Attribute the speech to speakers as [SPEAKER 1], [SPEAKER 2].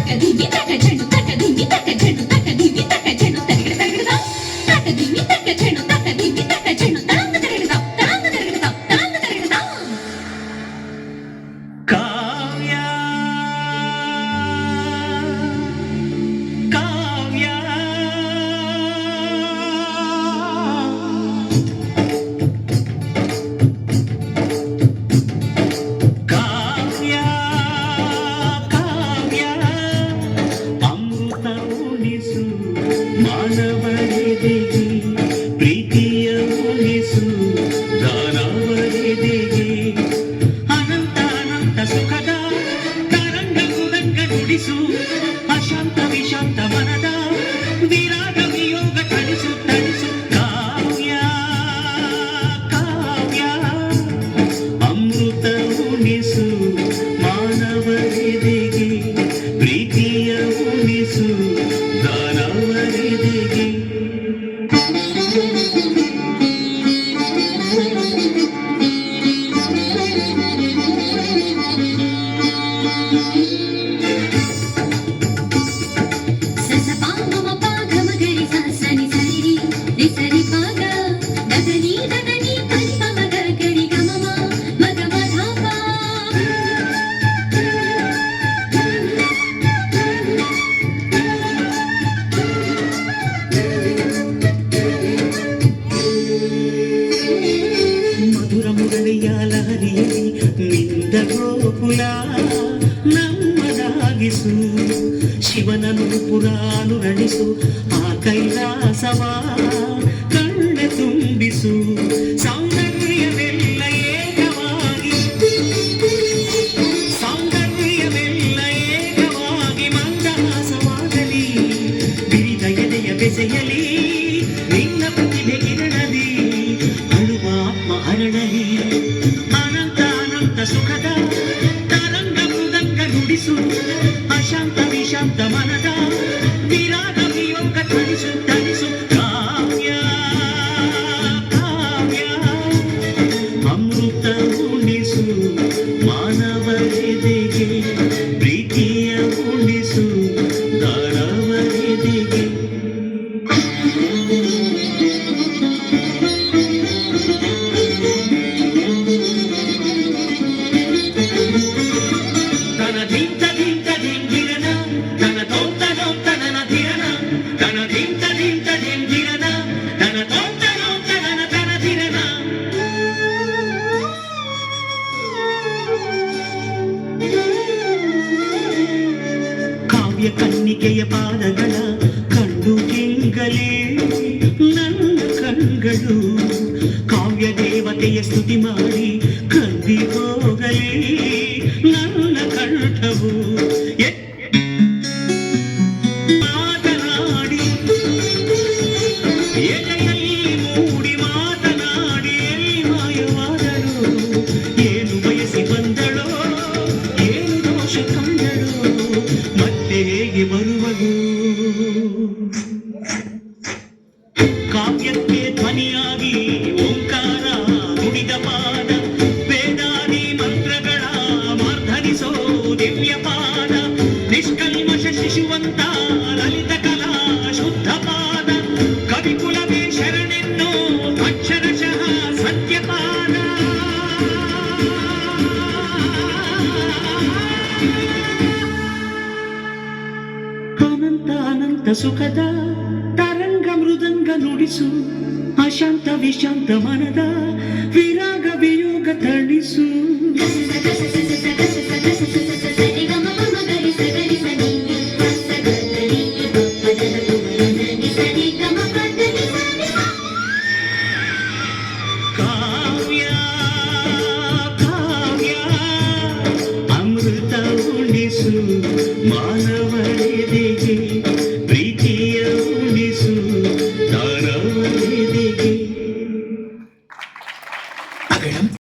[SPEAKER 1] తక దిమి తక చెడు తక దిమి తక చెడు
[SPEAKER 2] ಮಾನವನಿಗೆ ಪ್ರೀತಿಯ ಮುಗಿಸು ದಾನವನಿಗೆ ಅನಂತಾನಂತ ಸುಖದ ತರಂಗ ಕುರಂಗ ನುಡಿಸು ಅಶಾಂತ ವಿಶಾಂತ ಮನದ ವಿರಾಗ ವಿಯೋಗ ತಣಿಸು ತಣಿಸು ಕಾವ್ಯ ಕಾವ್ಯ ಅಮೃತ ಉಣಿಸು ಮಾನವನಿಗೆ ಪ್ರೀತಿಯ ಉಣಿಸು ನಮ್ಮದಾಗಿಸು ಶಿವನನು ಪುರಾನುರಣಿಸು. ಆ ಕೈಲಾಸವ ಕಣ್ಣ ತುಂಬಿಸು. ಸೌಂದರ್ಯವೆಲ್ಲ ಏಕವಾಗಿ ಸೌಂದರ್ಯವೆಲ್ಲ ಏಕವಾಗಿ ಮಂದಹಾಸವಾಗಲಿ. ಬಿರಿದ ಎದೆಯ ಬೆಸೆಯಲಿ ನಿನ್ನ ಪ್ರತಿಭೆ ಕಿರಣದಿ. ಅಳುವ ಆತ್ಮ ಹರಡಲಿ ಅನಂತ ಅನಂತ ಸುಖದ You. ಕಾವ್ಯ ಕನ್ನಿಕೆಯ ಪಾದಗಳ ಕಂಡು ಕಿಂಗಲೇ ನನ್ನ ಕಣ್ಗಳು ಕಾವ್ಯ ದೇವತೆಯ ಸ್ತುತಿ ಮಾಡಿ ಕಂದಿ ಹೋಗಲೇ ನನ್ನ ಕಂಠವು ಎ- ಮಾತನಾಡಿ ಎದೆಯಲ್ಲಿ ಮೂಡಿ ಮಾತನಾಡಿ ಎಲ್ಲಿ ಮಾಯವಾದಳು ಏನು ಬಯಸಿ ಬಂದಳೋ ಏನು ದೋಷ ಕಂಡಳೋ ಮತ್ತೆ ಹೇಗೆ ಬರುವಳು ಅನಂತ ಸುಖದ ತರಂಗ ಮೃದಂಗ ನುಡಿಸು ಅಶಾಂತ ವಿಶಾಂತ ಮನದ ವಿರಾಗ ವಿಯೋಗ ತಣಿಸು
[SPEAKER 1] సరి